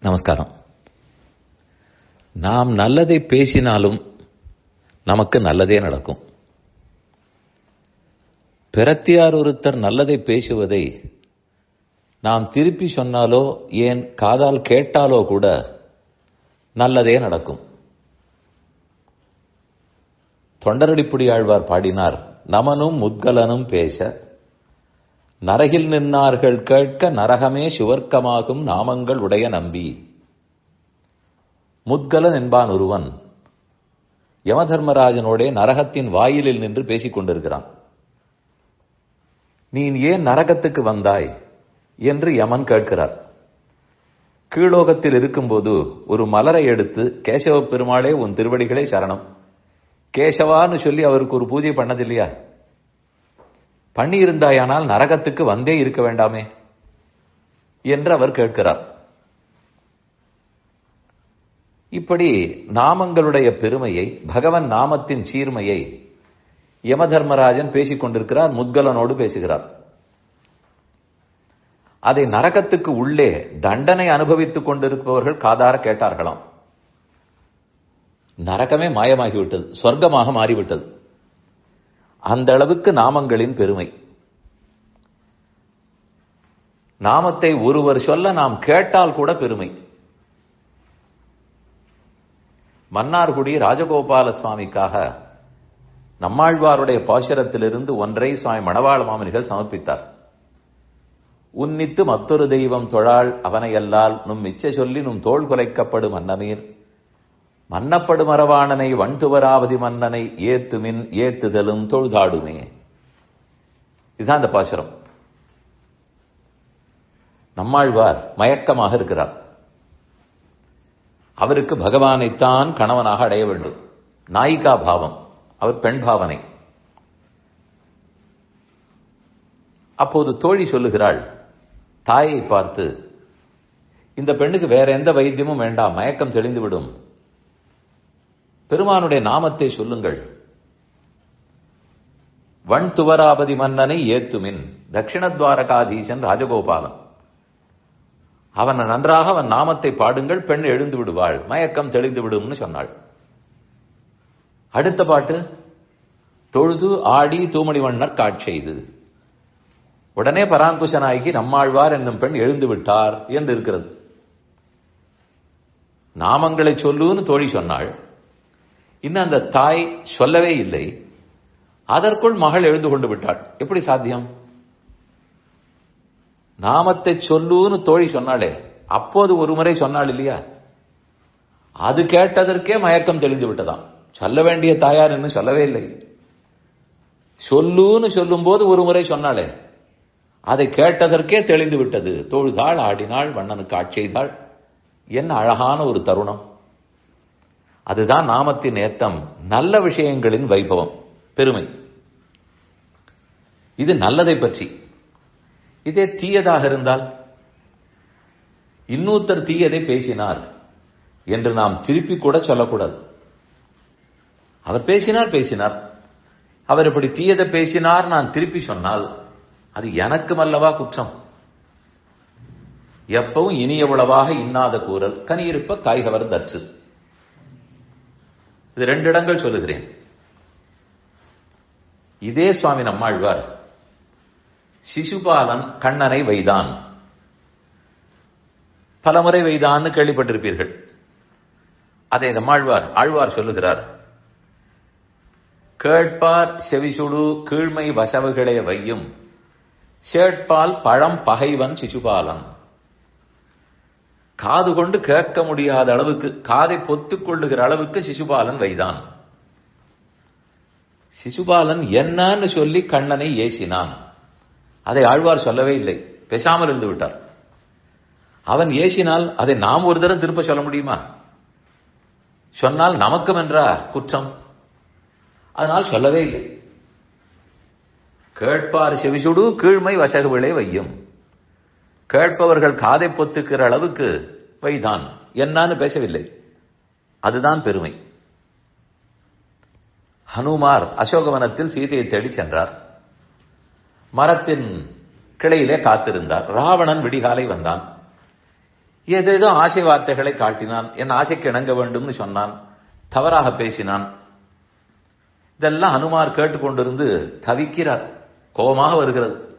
நமஸ்காரம். நாம் நல்லதை பேசினாலும் நமக்கு நல்லதே நடக்கும். பிரத்தியார் ஒருத்தர் நல்லதை பேசுவதை நாம் திருப்பி சொன்னாலோ ஏன் காதால் கேட்டாலோ கூட நல்லதே நடக்கும். தொண்டரடிப்புடி ஆழ்வார் பாடினார் நமனும் முத்கலனும் பேச நரகில் நின்னார்கள் கேட்க நரகமே சுவர்க்கமாகும் நாமங்கள் உடைய நம்பி. முத்கலன் என்பான் ஒருவன். யமதர்மராஜனோடே நரகத்தின் வாயிலில் நின்று பேசிக் கொண்டிருக்கிறான். நீ ஏன் நரகத்துக்கு வந்தாய்? என்று யமன் கேட்கிறார். கீழோகத்தில் இருக்கும்போது ஒரு மலரை எடுத்து கேசவ பெருமாளே உன் திருவடிகளே சரணம். கேசவான்னு சொல்லி அவருக்கு ஒரு பூஜை பண்ணதில்லையா? பண்ணியிருந்தாயானால் நரகத்துக்கு வந்தே இருக்க வேண்டாமே என்று அவர் கேட்கிறார். இப்படி நாமங்களுடைய பெருமையை பகவன் நாமத்தின் சீர்மையை யமதர்மராஜன் பேசிக் கொண்டிருக்கிறார் முத்கலனோடு பேசுகிறார். அதை நரகத்துக்கு உள்ளே தண்டனை அனுபவித்துக் கொண்டிருப்பவர்கள் காதார கேட்டார்களாம். நரகமே மாயமாகிவிட்டது சொர்க்கமாக மாறிவிட்டது. அந்த அளவுக்கு நாமங்களின் பெருமை. நாமத்தை ஒருவர் சொல்ல நாம் கேட்டால் கூட பெருமை. மன்னார்குடி ராஜகோபால சுவாமிக்காக நம்மாழ்வாருடைய பாசுரத்திலிருந்து ஒன்றை சுவாமி மணவாள மாமனிகள் சமர்ப்பித்தார். உன்னித்து மற்றொரு தெய்வம் தொழாள் அவனையல்லால் நும் மிச்ச சொல்லி நும் தோல் குலைக்கப்படும் அன்னமீர். மன்னப்படு மரவாணனை வண்டுவராவதி மன்னனை ஏத்துமின் ஏத்துதலும் தொழுதாடுமே. இதுதான் அந்த பாசுரம். நம்மாழ்வார் மயக்கமாக இருக்கிறார். அவருக்கு பகவானைத்தான் கணவனாக அடைய வேண்டும். நாயிகா பாவம் அவர் பெண் பாவனை. அப்போது தோழி சொல்லுகிறாள் தாயை பார்த்து இந்த பெண்ணுக்கு வேற எந்த வைத்தியமும் வேண்டாம் மயக்கம் தெளிந்துவிடும். பெருமானுடைய நாமத்தை சொல்லுங்கள். வன் துவராபதி மன்னனை ஏத்துமின். தட்சிணத்வாரகாதீசன் ராஜகோபாலன். அவன் நன்றாக அவன் நாமத்தை பாடுங்கள் பெண் எழுந்து விடுவாள் மயக்கம் தெளிந்து விடும்னு சொன்னாள். அடுத்த பாட்டு தொழுது ஆடி தூமணிவண்ணர் காட்செய்து உடனே பராங்குஷனாகி நம்மாழ்வார் என்னும் பெண் எழுந்து விட்டார் என்று இருக்கிறது. நாமங்களை சொல்லுன்னு தோழி சொன்னாள். இன்னும் அந்த தாய் சொல்லவே இல்லை. அதற்குள் மகள் எழுந்து கொண்டு விட்டாள். எப்படி சாத்தியம்? நாமத்தை சொல்லுன்னு தோழி சொன்னாளே. அப்போது ஒரு முறை சொன்னாள் இல்லையா? அது கேட்டதற்கே மயக்கம் தெளிந்து விட்டதாம். சொல்ல வேண்டிய தாயார் என்று சொல்லவே இல்லை. சொல்லுன்னு சொல்லும் போது ஒரு முறை சொன்னாளே. அதை கேட்டதற்கே தெளிந்து விட்டது. தொழுதாள் ஆடினாள் வண்ணனுக்கு ஆட்செய்தாள் என்ன அழகான ஒரு தருணம். அதுதான் நாமத்தின் ஏத்தம். நல்ல விஷயங்களின் வைபவம். பெருமை. இது நல்லதை பற்றி. இதே தீயதாக இருந்தால் இன்னொருத்தர் தீயதை பேசினார் என்று நாம் திருப்பி கூட சொல்லக்கூடாது. அவர் பேசினார் பேசினார். அவர் இப்படி தீயதை பேசினார் நான் திருப்பி சொன்னால் அது எனக்கும் அல்லவா குற்றம்? எப்பவும் இனியவுளவாக இன்னாத கூறல் கனியிருப்ப காய்கவர் தற்று. இது ரெண்டு இடங்கள் சொல்லுகிறேன். இதே சுவாமி நம்மாழ்வார் சிசுபாலன் கண்ணனை வைதான். பலமுறை வைதான்னு கேள்விப்பட்டிருப்பீர்கள். அதை நம்மாழ்வார் ஆழ்வார் சொல்லுகிறார். கேட்பார் செவிசுடு கீழ்மை வசவுகளே வையும் சேட்பால் பழம் பகைவன் சிசுபாலன். காது கொண்டு கேட்க முடியாத அளவுக்கு காதை பொத்துக் கொள்ளுகிற அளவுக்கு சிசுபாலன் வைதான். சிசுபாலன் என்னன்னு சொல்லி கண்ணனை ஏசினான். அதை ஆழ்வார் சொல்லவே இல்லை. பேசாமல் இருந்து விட்டார். அவன் ஏசினால் அதை நாம் ஒரு தரம் திரும்ப சொல்ல முடியுமா? சொன்னால் நமக்கும் என்றா குற்றம். அதனால் சொல்லவே இல்லை. கேட்பார் செவிசுடு கீழ்மை வசகுவிளை வையும். கேட்பவர்கள் காதை பொத்துக்கிற அளவுக்கு வைதான். என்னான்னு பேசவில்லை. அதுதான் பெருமை. ஹனுமார் அசோகவனத்தில் சீதையை தேடி சென்றார். மரத்தின் கிளையிலே காத்திருந்தார். ராவணன் விடிகாலை வந்தான். ஏதேதோ ஆசை வார்த்தைகளை காட்டினான். என் ஆசைக்கு இணங்க வேண்டும்னு சொன்னான். தவறாக பேசினான். இதெல்லாம் ஹனுமார் கேட்டுக்கொண்டிருந்து தவிக்கிறார். கோபமாக வருகிறது.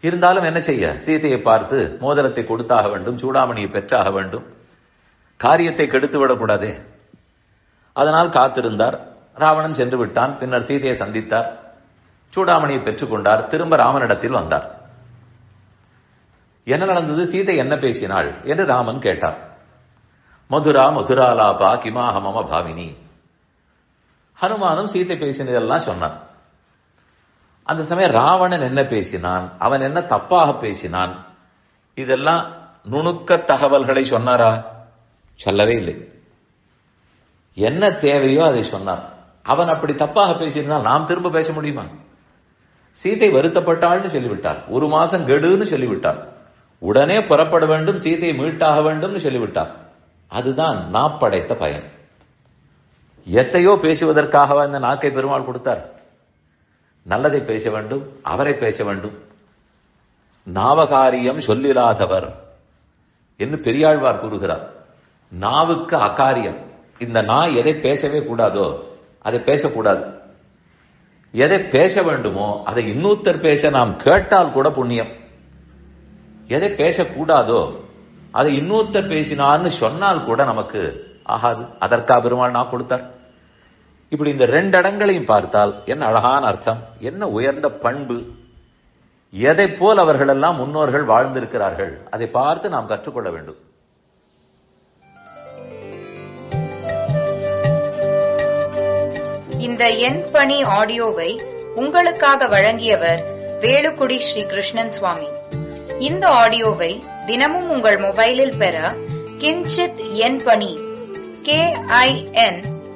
இருந்தாலும் என்ன செய்ய? சீதையை பார்த்து மோதிரத்தை கொடுத்தாக வேண்டும் சூடாமணியை பெற்றாக வேண்டும். காரியத்தை கெடுத்து விடக்கூடாதே. அதனால் காத்திருந்தார். ராவணன் சென்று விட்டான். பின்னர் சீதையை சந்தித்தார். சூடாமணியை பெற்றுக்கொண்டார் திரும்ப ராமனிடத்தில் வந்தார். என்ன நடந்தது? சீதை என்ன பேசினாள் என்று ராமன் கேட்டார். மதுரா மதுராலாபா கிமாஹமம பாவினி. ஹனுமானும் சீதை பேசினதெல்லாம் சொன்னான் அந்த சமயம் ராவணன் என்ன பேசினான்? அவன் என்ன தப்பாக பேசினான்? இதெல்லாம் நுணுக்க தகவல்களை சொன்னாரா? சொல்லவே இல்லை. என்ன தேவையோ அதை சொன்னான். அவன் அப்படி தப்பாக பேசியிருந்தால் நாம் திரும்ப பேச முடியுமா? சீதை வருத்தப்பட்டாள்னு சொல்லிவிட்டார் ஒரு மாசம் கெடுன்னு சொல்லிவிட்டார் உடனே புறப்பட வேண்டும் சீதையை மீட்டாக வேண்டும்னு சொல்லிவிட்டார் அதுதான் நாப்படைத்த பயன். எத்தையோ பேசுவதற்காகவா இந்த நாக்கை பெருமாள் கொடுத்தார்? நல்லதை பேச வேண்டும் அவரை பேச வேண்டும். நாவகாரியம் சொல்லிலாதவர் என்று பெரியாழ்வார் கூறுகிறார். நாவுக்கு அகாரியம். இந்த நா எதை பேசவே கூடாதோ அதை பேசக்கூடாது. எதை பேச வேண்டுமோ அதை இன்னொருத்தர் பேச நாம் கேட்டால் கூட புண்ணியம். எதை பேசக்கூடாதோ அதை இன்னொருத்தர் பேசினான்னு சொன்னால் கூட நமக்கு ஆகாது. அதற்கா பெருமாள் நான் கொடுத்தார்? இப்படி இந்த ரெண்டு இடங்களையும் பார்த்தால் என்ன அழகான அர்த்தம்? என்ன உயர்ந்த பண்பு? எதை போல் அவர்கள் எல்லாம் முன்னோர்கள் வாழ்ந்திருக்கிறார்கள்? அதை பார்த்து நாம் கற்றுக்கொள்ள வேண்டும். இந்த எண் பணி ஆடியோவை உங்களுக்காக வழங்கியவர் வேலுக்குடி ஸ்ரீ கிருஷ்ணன் சுவாமி. இந்த ஆடியோவை தினமும் உங்கள் மொபைலில் பெற கிஞ்சித் எண் பணி கே ஐ என்